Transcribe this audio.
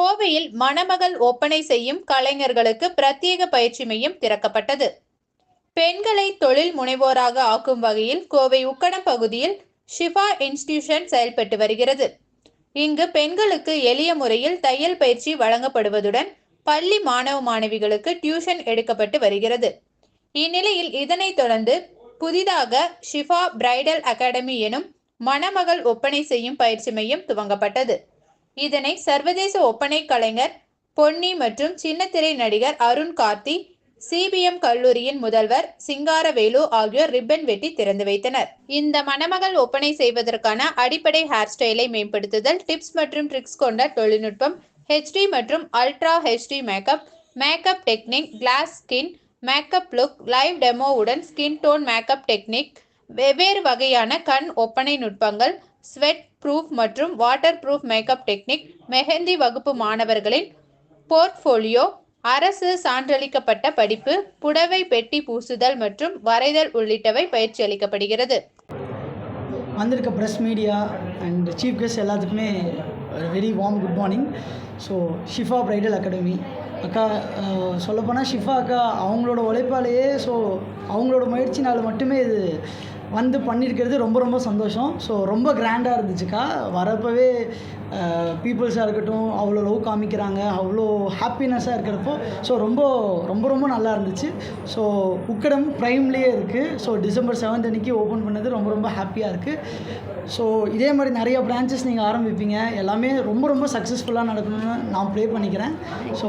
கோவையில் மணமகள் ஒப்பனை செய்யும் கலைஞர்களுக்கு பிரத்யேக பயிற்சி மையம் திறக்கப்பட்டது. பெண்களை தொழில் முனைவோராக ஆக்கும் வகையில் கோவை உக்கடம் பகுதியில் ஷிஃபா இன்ஸ்டிடியூஷன் செயல்பட்டு வருகிறது. இங்கு பெண்களுக்கு எளிய முறையில் தையல் பயிற்சி வழங்கப்படுவதுடன் பள்ளி மாணவ மாணவிகளுக்கு டியூஷன் எடுக்கப்பட்டு வருகிறது. இந்நிலையில் இதனைத் தொடர்ந்து புதிதாக ஷிஃபா பிரைடல் அகாடமி எனும் மணமகள் ஒப்பனை செய்யும் பயிற்சி மையம் துவங்கப்பட்டது. இதனை சர்வதேச ஒப்பனை கலைஞர் பொன்னி மற்றும் சின்னத்திரை நடிகர் அருண் கார்த்தி சிபிஎம் கல்லூரியின் முதல்வர் சிங்காரவேலு ஆகியோர் ரிப்பன் வெட்டி திறந்து வைத்தனர். இந்த மணமகள் ஒப்பனை செய்வதற்கான அடிப்படை ஹேர் ஸ்டைலை மேம்படுத்துதல் டிப்ஸ் மற்றும் ட்ரிக்ஸ் கொண்ட தொழில்நுட்பம் ஹெச்டி மற்றும் ultra HD makeup makeup technique class skin makeup look live டெமோவுடன் skin tone makeup technique வெவ்வேறு வகையான கண் ஒப்பனை நுட்பங்கள் ஸ்வெட் ப்ரூஃப் மற்றும் waterproof makeup technique mehndi வகுப்பு மாணவர்களின் போர்ட்ஃபோலியோ அரசு சான்றளிக்கப்பட்ட படிப்பு புடவை பெட்டி பூசுதல் மற்றும் வரைதல் உள்ளிட்டவை பயிற்சி அளிக்கப்படுகிறது. வந்திருக்க press media and chief guest எல்லாத்துக்குமே very warm good morning so Shifa bridal academy அக்கா சொல்லப்போனால் ஷிஃபா அக்கா அவங்களோட உழைப்பாலேயே ஸோ அவங்களோட முயற்சினால் மட்டுமே இது வந்து பண்ணியிருக்கிறது ரொம்ப ரொம்ப சந்தோஷம். ஸோ ரொம்ப கிராண்டாக இருந்துச்சுக்கா. வரப்போவே பீப்புள்ஸாக இருக்கட்டும் அவ்வளோ லவ் காமிக்கிறாங்க அவ்வளோ ஹாப்பினஸ்ஸாக இருக்கிறப்போ ஸோ ரொம்ப ரொம்ப ரொம்ப நல்லா இருந்துச்சு. ஸோ உக்கடம் ப்ரைம்லேயே இருக்குது ஸோ டிசம்பர் செவன்த் அன்னைக்கு ஓப்பன் பண்ணது ரொம்ப ரொம்ப ஹாப்பியாக இருக்குது ஸோ இதே மாதிரி நிறைய பிரான்ச்சஸ் நீங்கள் ஆரம்பிப்பீங்க. எல்லாமே ரொம்ப ரொம்ப சக்ஸஸ்ஃபுல்லாக நடக்கணும்னு நான் ப்ளே பண்ணிக்கிறேன். ஸோ